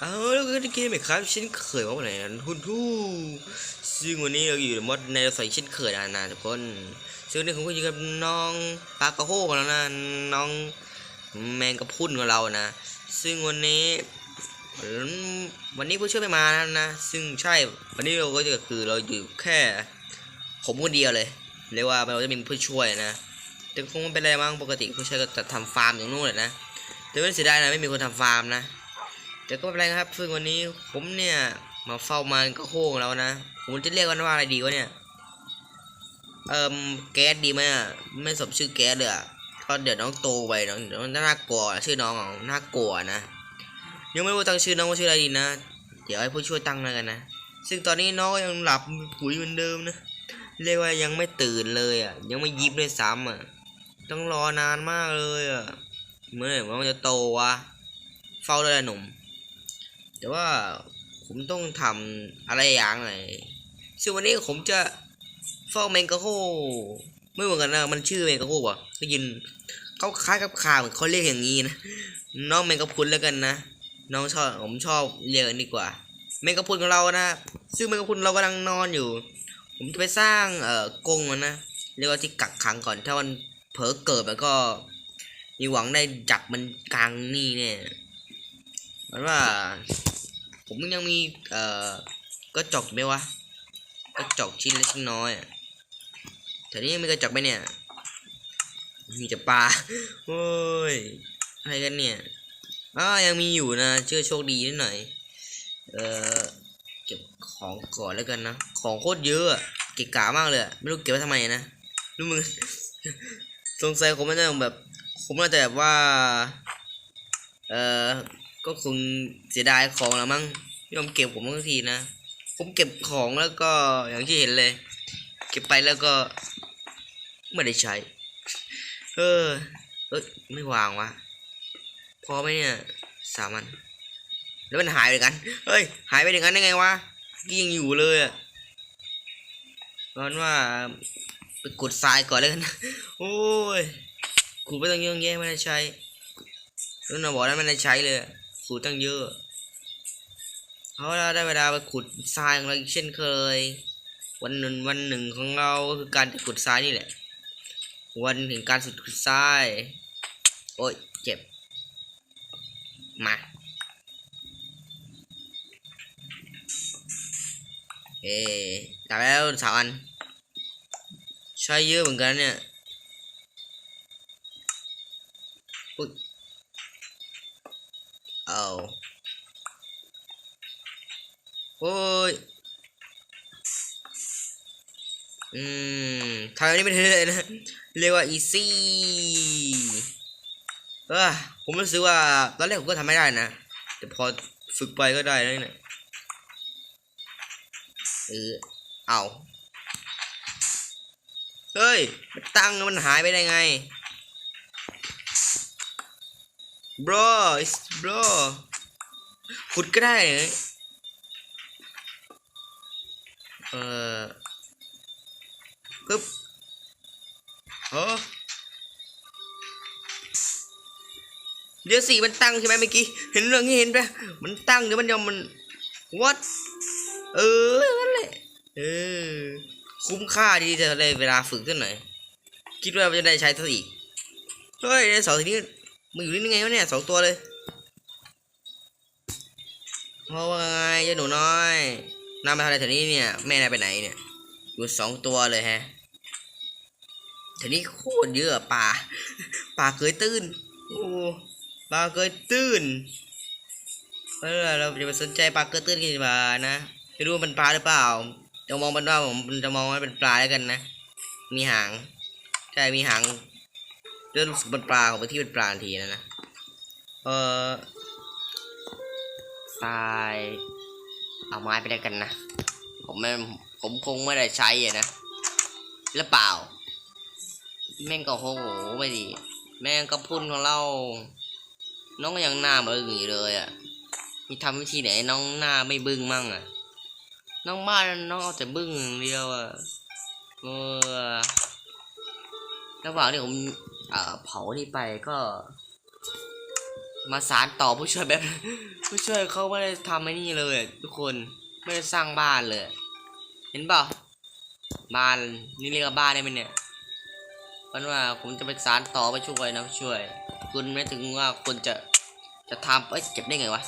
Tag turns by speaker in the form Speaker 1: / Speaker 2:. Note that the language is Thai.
Speaker 1: เอาแล้วก็ได้เกมอีกครับเช่นเคยว่าวันไหนนั้นทุนทู่ซึ่งวันนี้เราอยู่ในมดในใส่เช่นเคยนะนะทุกคนซึ่งนนี้ผมก็อยู่กับน้องปลากระโฮของเรานะน้องแมงกระพรุนของเรานะ ซึ่งวันนี้ วันนี้ผู้ช่วยไม่มานะนะ ซึ่งใช่วันนี้เราก็จะคือเราอยู่แค่ผมคนเดียวเลยเรียกว่าเราจะมีผู้ช่วยนะแต่คงไม่เป็นไรมั้งปกติผู้ช่วยก็จะทำฟาร์มอย่างนู้นเลยนะแต่ไม่เสียดายนะไม่มีคนทำฟาร์มนะ แต่ก็ไม่เป็นไรครับ ซึ่งวันนี้ผมเนี่ยมาเฝ้ามันก็โค้งแล้วนะ ผมจะเรียกมันว่าอะไรดีวะเนี่ย เอ่มแก๊สดีไหมอะ ไม่สมชื่อแก๊สเลยอะก็เดี๋ยวน้องโตไปน้องเดี๋ยวน่ากลัวชื่อน้องอะน่ากลัวนะ ยังไม่รู้ตั้งชื่อน้องว่าชื่ออะไรดีนะ เดี๋ยวให้ผู้ช่วยตั้งแล้วกันนะ ซึ่งตอนนี้น้องยังหลับปุ๋ยเหมือนเดิมนะ เรียกว่ายังไม่ตื่นเลยอะ ยังไม่ยิบเลยซ้ำอะ ต้องรอนานมากเลยอะ เมื่อไหร่ว่ามันจะโตวะ เฝ้าได้แล้วหนุ่ม แต่ว่าผมต้องทำอะไรอย่างไรซึ่งวันนี้ผมจะเฝ้าแมงกะโคไม่เหมือนกันนะมันชื่อแมงกะโคป่ะก็ยินเขาคล้ายกับขาเหมือนเขาเรียกอย่างนี้นะน้องแมงกะพุนแล้วกันนะน้องชอบผมชอบเรียกอันนี้กว่าแมงกะพุนของเรานะซึ่งแมงกะพุนเรากำลังนอนอยู่ ผมจะไปสร้างเอ่อกรงมันนะเรียกว่าที่กักขังก่อนถ้ามันเผลอเกิดแล้วก็มีหวังได้จับมันกลางนี่เนี่ย มันว่า ผมยังมี เอ่อก็จอกไหมวะก็จอกชิ้นเล็กชิ้นน้อยแถวนี้ยังมีกระจอกไหมเนี่ย มีแต่ปลาโอ้ยอะไรกันเนี่ยอ้ายังมีอยู่นะเชื่อโชคดีนิดหน่อย เอ่อเก็บของก่อนแล้วกันนะ ของโคตรเยอะเกะกะมากเลย ไม่รู้เก็บไว้ทำไมนะรู้มึงสงสัยผมน่าจะแบบผมน่าจะแบบว่า เอ่อ ก็คงเสียดายของแล้วมั้งยอมเก็บผมบางทีนะ ผมเก็บของแล้วก็อย่างที่เห็นเลย เก็บไปแล้วก็ไม่ได้ใช้ เออ เอยไม่วางวะพอไหมเนี่ยสามัน แล้วมันหายไปกัน เฮ้ย หายไปอย่างนั้นได้ไงวะกี้ยังอยู่เลยอะเพราะว่าไปกดทรายก่อนแล้วกันนโอ้ยกูไม่ต้องเยอะแยะไม่ได้ใช้รุ่นน่ะบอกแล้วไม่ได้ใช้เลย อะกูตั้งเยอะเอาละได้เวลาไปขุดทรายของเราอีกเช่นเคย วันหนึ่งวันหนึ่งของเราก็คือการขุดทรายนี่แหละ วันแห่งการสุดขุดทราย โอ้ยเจ็บ มาเอ๊ตายแล้วสามอัน ใช้เยอะเหมือนกันเนี่ย อุ๊ย เอาโอ้ย อืมทางนี้ไม่ได้เลยนะ เรียกว่า easy เออผมรู้สึกว่าตอนแรกผมก็ทำไม่ได้นะ แต่พอฝึกไปก็ได้แล้วเนี่ยเออเอาเฮ้ย มันตั้งแล้วมันหายไปได้ไง bro it's bro ขุดก็ได้เหรอเออปึ๊บเออเดี๋ยวสิมันตั้งใช่ไหมเมื่อกี้ เห็นเรื่องนี้เห็นปะมันตั้งเดี๋ยวมันยอมมัน what เออนั่นแหละเออ คุ้มค่าดีจะได้เวลาฝึกขึ้นหน่อย คิดว่าจะได้ใช้สักอีก เฮ้ยไอ้สองทีนี้ มันอยู่นี่ไงวะเนี่ยสองตัวเลยเพราะว่าไงเจ้าหนูน้อยนำมาทำอะไรแถวนี้เนี่ย แม่นายไปไหนเนี่ย อยู่สองตัวเลยแฮะแถวนี้โคตรเยอะป่า ป่าเคยตื้นโอ้ปลาเคยตื้นเออเราจะไปสนใจปลาเกลือตื้นกันดีกว่านะไม่รู้ว่ามันปลาหรือเปล่าจะมองมันว่าผมจะมองว่าเป็นปลาแล้วกันนะ มีหาง ใช่ มีหาง เรื่องสึกเป็นปลาของไปที่เป็นปลาทันทีนะนะ เออทราย เอาไม้ไปได้กันนะ ผมไม่ ผมคงไม่ได้ใช้อะนะหรือเปล่า แม่งก็โหไม่ดี แม่งก็พุ่นของเรา น้องก็ยังหน้าบึ้งอยู่เลยอะ มีทำวิธีไหนน้องหน้าไม่บึ้งมั่งอะ น้องบ้านน้องเอาแต่บึ้งอย่างเดียวอะ เออระหว่างที่ผม เอ่อเผานี่ไปก็ มาสารต่อผู้ช่วยแบบ ผู้ช่วยเขาไม่ได้ทำไอ้นี่เลยทุกคนไม่ได้สร้างบ้านเลย เห็นเปล่าบ้านนี่เรียกว่าบ้านได้ไหมเนี่ยเพราะว่าผมจะไปสารต่อไปช่วยนะผู้ช่วย คุณไม่ถึงว่าคุณจะจะทำเอ้ยเก็บได้ไงวะ